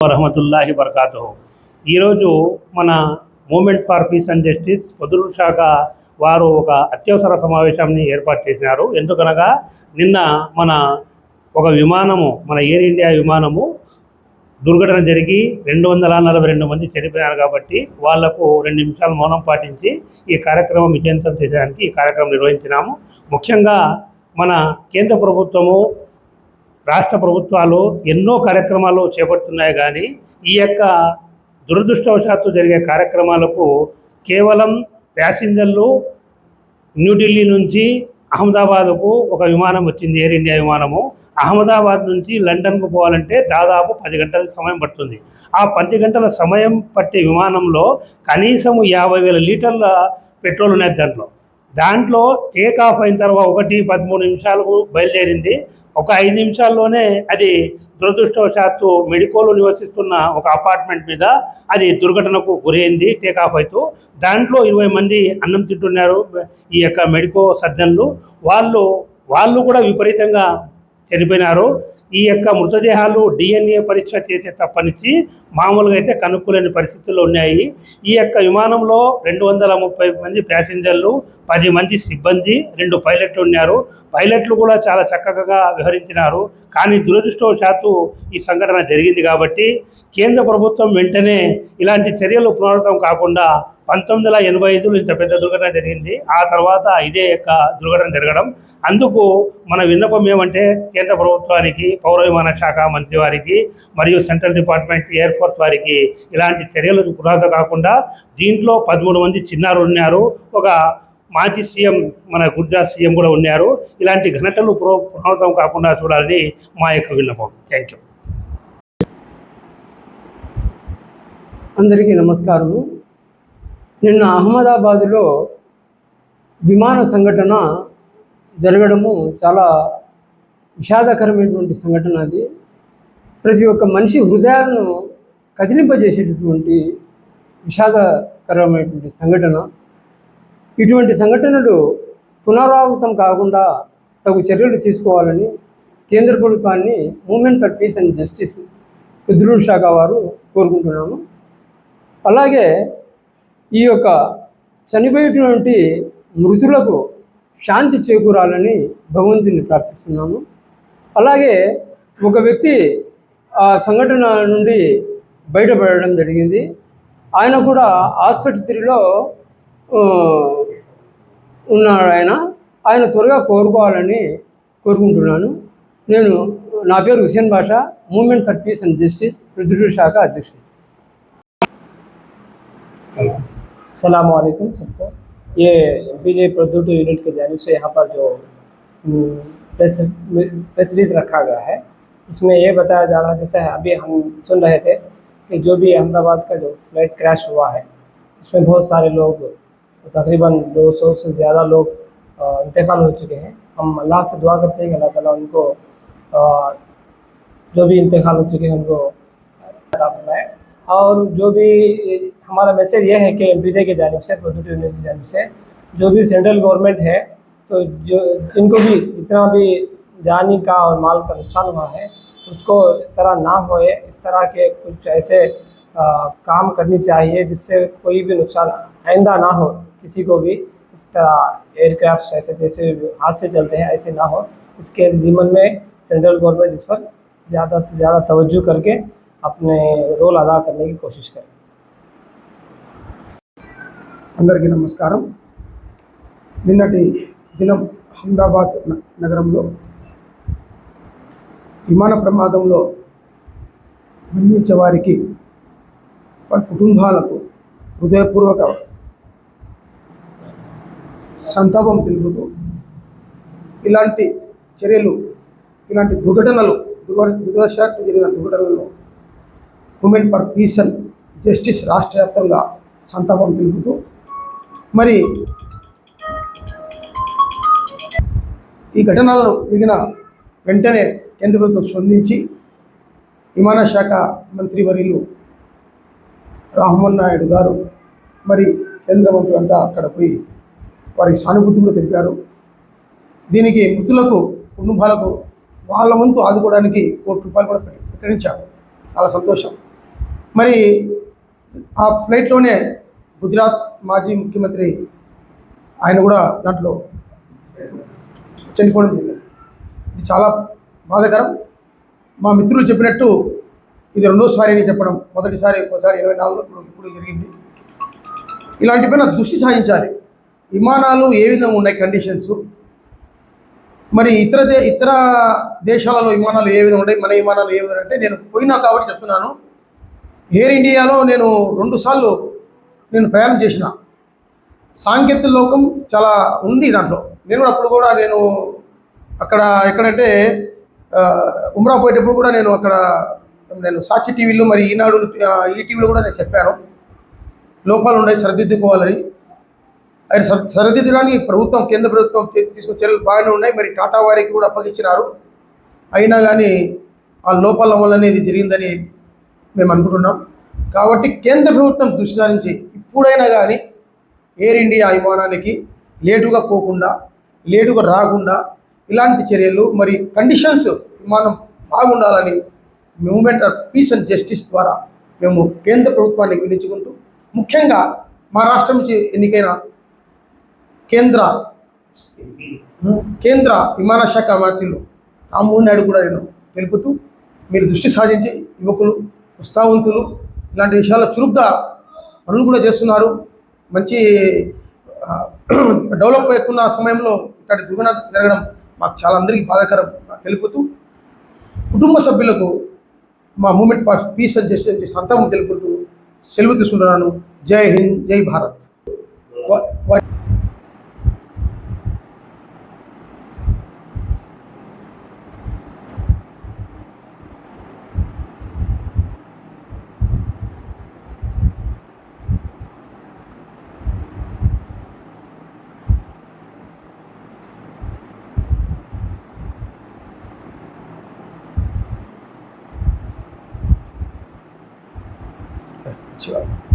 వరహమతుల్లాహి బర్కాతు ఈరోజు మన movement for peace and justice పొదురు శాఖ వారు ఒక అత్యవసర సమావేశాన్ని ఏర్పాటు చేసినారు. ఎందుకనగా నిన్న మన ఒక విమానము మన ఎయిర్ ఇండియా విమానము దుర్ఘటన జరిగి రెండు వందల నలభై రెండు మంది చనిపోయారు కాబట్టి వాళ్ళకు రెండు నిమిషాలు మౌనం పాటించి ఈ కార్యక్రమం విజయంతం చేయడానికి ఈ కార్యక్రమం నిర్వహించినాము. ముఖ్యంగా మన కేంద్ర ప్రభుత్వము రాష్ట్ర ప్రభుత్వాలు ఎన్నో కార్యక్రమాలు చేపడుతున్నాయి కానీ ఈ యొక్క దురదృష్టవశాత్తు జరిగే కార్యక్రమాలకు కేవలం ప్యాసింజర్లు న్యూఢిల్లీ నుంచి అహ్మదాబాద్కు ఒక విమానం వచ్చింది ఎయిర్ ఇండియా విమానము. అహ్మదాబాద్ నుంచి లండన్కు పోవాలంటే దాదాపు పది గంటల సమయం పడుతుంది. ఆ పది గంటల సమయం పట్టే విమానంలో కనీసము యాభై వేల లీటర్ల పెట్రోల్ ఉన్నది దాంట్లో. దాంట్లో టేక్ ఆఫ్ అయిన తర్వాత ఒకటి పదమూడు నిమిషాలకు బయలుదేరింది. ఒక ఐదు నిమిషాల్లోనే అది దురదృష్టవశాత్తు మెడికోలో నివసిస్తున్న ఒక అపార్ట్మెంట్ మీద అది దుర్ఘటనకు గురైంది టేకాఫ్ అవుతూ దాంట్లో ఇరవై మంది అన్నం తింటున్నారు ఈ యొక్క మెడికో సర్జన్లు. వాళ్ళు వాళ్ళు కూడా విపరీతంగా చనిపోయినారు. ఈ యొక్క మృతదేహాలు డిఎన్ఏ పరీక్ష చేసే తప్పనిచ్చి మామూలుగా అయితే కనుక్కోలేని పరిస్థితులు ఉన్నాయి. ఈ యొక్క విమానంలో రెండు వందల ముప్పై మంది ప్యాసింజర్లు పది మంది సిబ్బంది రెండు పైలట్లు ఉన్నారు. పైలట్లు కూడా చాలా చక్కగా వ్యవహరించినారు. కానీ దురదృష్టవశాత్తు ఈ సంఘటన జరిగింది కాబట్టి కేంద్ర ప్రభుత్వం వెంటనే ఇలాంటి చర్యలు పునరావృతం కాకుండా పంతొమ్మిది వందల ఎనభై ఐదులో ఇంత పెద్ద దుర్ఘటన జరిగింది. ఆ తర్వాత ఇదే యొక్క దుర్ఘటన జరగడం. అందుకు మన విన్నపం ఏమంటే కేంద్ర ప్రభుత్వానికి పౌర విమాన శాఖ మంత్రి వారికి మరియు సెంట్రల్ డిపార్ట్మెంట్ ఎయిర్ ఫోర్స్ వారికి ఇలాంటి చర్యలు పురాత కాకుండా దీంట్లో పదమూడు మంది చిన్నారు ఉన్నారు. ఒక మాజీ సీఎం మన గుజరాత్ సీఎం కూడా ఉన్నారు. ఇలాంటి ఘనతలు పునః పునరావృతం కాకుండా చూడాలని మా యొక్క విన్నపం. థ్యాంక్ యూ అందరికీ నమస్కారము. నిన్న అహ్మదాబాదులో విమాన సంఘటన జరగడము చాలా విషాదకరమైనటువంటి సంఘటన అది. ప్రతి ఒక్క మనిషి హృదయాలను కదిలింపజేసేటటువంటి విషాదకరమైనటువంటి సంఘటన. ఇటువంటి సంఘటనలు పునరావృతం కాకుండా తగు చర్యలు తీసుకోవాలని కేంద్ర ప్రభుత్వాన్ని movement for peace and justice రుద్రుడు శాఖ వారు కోరుకుంటున్నాము. అలాగే ఈ యొక్క చనిపోయేటువంటి మృతులకు శాంతి చేకూరాలని భగవంతుని ప్రార్థిస్తున్నాము. అలాగే ఒక వ్యక్తి ఆ సంఘటన నుండి బయటపడడం జరిగింది. ఆయన కూడా ఆసుపత్రిలో ఉన్నాడు ఆయన. ఆయన త్వరగా కోరుకోవాలని కోరుకుంటున్నాను. నేను నా పేరు Hussain Basha movement for peace and justice రుద్రుడు శాఖ అధ్యక్షుడు. सलामकुम सबको। ये बीजे प्रद्युत यूनिट की जानब से यहाँ पर जो हम्म, प्रेस प्रेस रिलीज़ रखा गया है इसमें ये बताया जा रहा है जैसे अभी हम सुन रहे थे कि जो भी अहमदाबाद का जो फ़्लाइट क्रैश हुआ है उसमें बहुत सारे लोग तकरीबन 200 से ज़्यादा लोग इंतकाल हो चुके हैं। हम अल्लाह से दुआ करते हैं कि अल्लाह ताला उनको जो भी इंतकाल हो चुके हैं उनको और जो भी हमारा मैसेज ये है कि एम की जानब से प्रोजेक्ट यूनियन की जानब से जो भी सेंट्रल गवर्नमेंट है तो जो जिनको भी जितना भी जानी का और माल का नुकसान हुआ है उसको इस तरह ना होए इस तरह के कुछ ऐसे आ, काम करनी चाहिए जिससे कोई भी नुकसान आइंदा ना हो किसी को भी इस तरह एयरक्राफ्ट ऐसे जैसे हादसे चलते हैं ऐसे ना हो इसके जीवन में सेंट्रल गवर्नमेंट इस पर ज़्यादा से ज़्यादा तवज्जो करके अपने रोल अदा करने की कोशिश करें। అందరికీ నమస్కారం. నిన్నటి దినం అహ్మదాబాద్ నగరంలో విమాన ప్రమాదంలో మరణించే వారికి వారి కుటుంబాలకు హృదయపూర్వక సంతాపం తెలుపుతూ ఇలాంటి చర్యలు ఇలాంటి దుర్ఘటనలు దుర్ఘ దురదశాత్తు జరిగిన దుర్ఘటనలు women for peace and justice రాష్ట్ర వ్యాప్తంగా సంతాపం తెలుపుతూ మరి ఈ ఘటనలు జరిగిన వెంటనే కేంద్ర ప్రభుత్వం స్పందించి విమాన శాఖ మంత్రి వర్యులు రామ్మోహన్ నాయుడు గారు మరి కేంద్ర మంత్రులంతా అక్కడ పోయి వారికి సానుభూతులు తెలిపారు. దీనికి మృతులకు కుటుంబాలకు వాళ్ళ వంతు ఆదుకోవడానికి కోటి రూపాయలు కూడా ప్రకటించారు. చాలా సంతోషం. మరి ఆ ఫ్లైట్లోనే గుజరాత్ మాజీ ముఖ్యమంత్రి ఆయన కూడా దాంట్లో చనిపోవడం జరిగింది. ఇది చాలా బాధాకరం. మా మిత్రులు చెప్పినట్టు ఇది రెండోసారి అని చెప్పడం మొదటిసారి ఒకసారి ఇరవై నాలుగులో ఇప్పుడు జరిగింది. జరిగింది ఇలాంటిపైన దృష్టి సాధించాలి విమానాలు ఏ విధంగా ఉన్నాయి కండిషన్స్ మరి ఇతర దే ఇతర దేశాలలో విమానాలు ఏ విధంగా ఉన్నాయి మన విమానాలు ఏ విధంగా అంటే నేను పోయినా కాబట్టి చెప్తున్నాను. ఎయిర్ ఇండియాలో నేను రెండుసార్లు నేను ప్రయాణం చేసిన. సాంకేతిక లోకం చాలా ఉంది దాంట్లో. నేను కూడా అప్పుడు కూడా నేను అక్కడ ఎక్కడంటే ఉమ్రా పోయేటప్పుడు కూడా నేను అక్కడ నేను సాక్షి టీవీలో మరి ఈనాడు ఆ, ఈ టీవీలో కూడా నేను చెప్పాను. లోపాలు ఉన్నాయి సరిదిద్దుకోవాలని. ఆయన సరిదిద్దడానికి ప్రభుత్వం కేంద్ర ప్రభుత్వం తీసుకున్న చర్యలు బాగానే ఉన్నాయి. మరి టాటా వారికి కూడా అప్పగించినారు. అయినా కానీ ఆ లోపాల వల్లనే ఇది జరిగిందని మేము అనుకుంటున్నాం. కాబట్టి కేంద్ర ప్రభుత్వం దృష్టి సారించి ఎప్పుడైనా కానీ ఎయిర్ ఇండియా విమానానికి లేటుగా పోకుండా లేటుగా రాకుండా ఇలాంటి చర్యలు మరి కండిషన్స్ విమానం బాగుండాలని movement of peace and justice ద్వారా మేము కేంద్ర ప్రభుత్వాన్ని పిలుచుకుంటూ ముఖ్యంగా మా రాష్ట్రం నుంచి ఎన్నికైన కేంద్ర కేంద్ర విమానశాఖ మంత్రులు రామ్మోహన్ నాయుడు కూడా నేను తెలుపుతూ మీరు దృష్టి సాధించి యువకులు ఉత్సాహవంతులు ఇలాంటి విషయాల్లో చురుగ్గా పనులు కూడా చేస్తున్నారు. మంచి డెవలప్ అవుతున్న సమయంలో ఇట్లాంటి దుర్ఘటన జరగడం మాకు చాలా అందరికీ బాధాకరం. తెలుపుతూ కుటుంబ సభ్యులకు మా మూమెంట్ పీస్ అండ్ జస్టిస్ సంతాపం తెలుపుతూ సెలవు తీసుకుంటున్నాను. జై హింద్ జై భారత్. whatsoever.